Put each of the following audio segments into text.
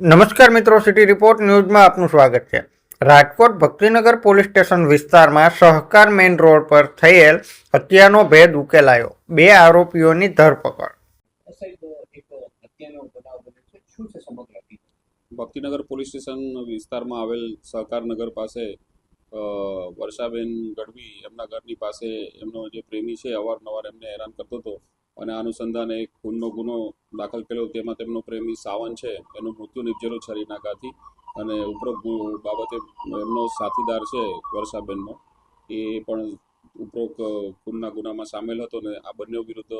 નમસ્કાર મિત્રો, city report ન્યૂઝમાં આપનું સ્વાગત છે. રાજકોટ ભક્તિનગર પોલીસ સ્ટેશન વિસ્તારમાં સહકાર મેઇન રોડ પર થયેલ હત્યાનો ભેદ ઉકેલાયો. બે આરોપીઓની ધરપકડ. ભક્તિનગર પોલીસ સ્ટેશન વિસ્તારમાં આવેલ સહકારનગર પાસે વર્ષાબેન ગઢવી એમના ઘરની પાસે એમનો જે પ્રેમી છે, અવારનવાર એમને હેરાન કરતો હતો. અને આ અનુસંધાને એક ખૂનનો ગુનો દાખલ કર્યો. તેમાં તેમનો પ્રેમી સાવન છે એનું મૃત્યુ નિપજેલું છરીના ઘાથી અને ઉપરોક્ત બાબતે એમનો સાથીદાર છે વર્ષાબેનનો. એ પણ ઉપરોક્ત ખૂનના ગુનામાં સામેલ હતો અને આ બંને વિરુદ્ધ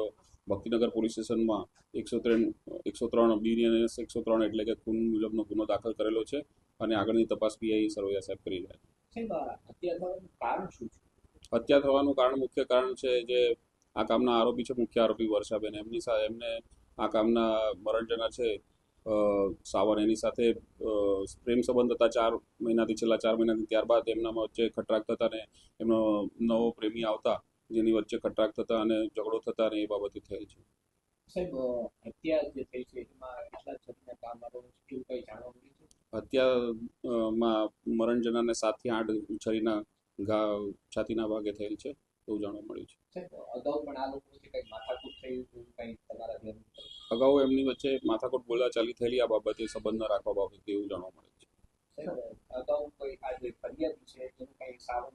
ભક્તિનગર પોલીસ સ્ટેશનમાં એકસો ત્રણ એકસો ત્રણ બીએનએસ એકસો ત્રણ એટલે કે ખૂન મુજબનો ગુનો દાખલ કરેલો છે અને આગળની તપાસ પીઆઈ સરવૈયા સાહેબ કરી રહ્યા છે? હત્યા થવાનું કારણ મુખ્ય કારણ છે જે આ કામના આરોપી છે મુખ્ય આરોપી વર્ષાબેન. એમની સાથે એમને આ કામના મરણજના છે સાવર. એની સાથે પ્રેમ સંબંધ હતા ચાર મહિનાથી છેલ્લા ચાર મહિનાથી. ત્યારબાદ એમનામાં વચ્ચે ખટરાક થતા ને એમનો નવો પ્રેમી આવતા જેની વચ્ચે ખટરાક થતા અને ઝઘડો થતા ને એ બાબતે થયેલ છે. સાહેબ હત્યા જે થઈ છે એમાં એટલા જણને કામ આવ્યું એવું કંઈ જાણવા મળ્યું છે? હત્યામાં મરણજનાને સાતથી આઠ છરીના ઘા છાતીના ભાગે થયેલ છે. એવું જાણવા મળ્યું છે. અગાઉ પણ આ લોકો વચ્ચે કંઈ માથાકૂટ થઈ કંઈ તમારા ધ્યાન અગાઉ એમની વચ્ચે માથાકૂટ બોલાચાલી થયેલી આ બાબતે સંબંધ ન રાખવા બાબતે એવું જાણવા મળે છે. અગાઉ કોઈ આ જે ફરિયાદ છે એનું કંઈ સાવન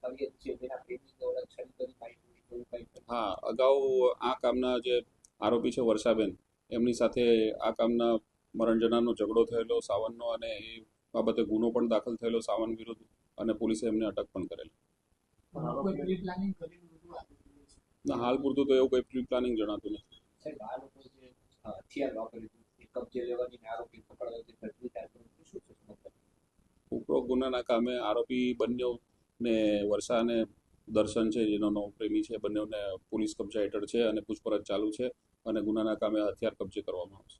ફરિયાદ છે જેના પ્રેમી દ્વારા છરી કરી માહિતી હા અગાઉ આ કામના જે આરોપી છે વર્ષાબેન એમની સાથે આ કામના મરણજનાનો ઝઘડો થયેલો સાવનનો અને એ બાબતે ગુનો પણ દાખલ થયેલો સાવન વિરુદ્ધ અને પોલીસે એમને અટક પણ કરેલી. ના, હાલ પૂરતું તો એવું કોઈ પ્રી પ્લાનિંગ જણાતું નથી. સાહેબ આ લોકો જે હથિયાર વાપર્યું કબજે લેવાની આરોપી પકડવા જે તજવીજ શું છે ઉપરોક્ત ગુનાના કામે આરોપી બંને ને વર્ષા અને દર્શન છે જેનો નવો પ્રેમી છે બંનેને પોલીસ કબજા હેઠળ છે અને પૂછપરછ ચાલુ છે અને ગુનાના કામે હથિયાર કબજે કરવામાં આવશે.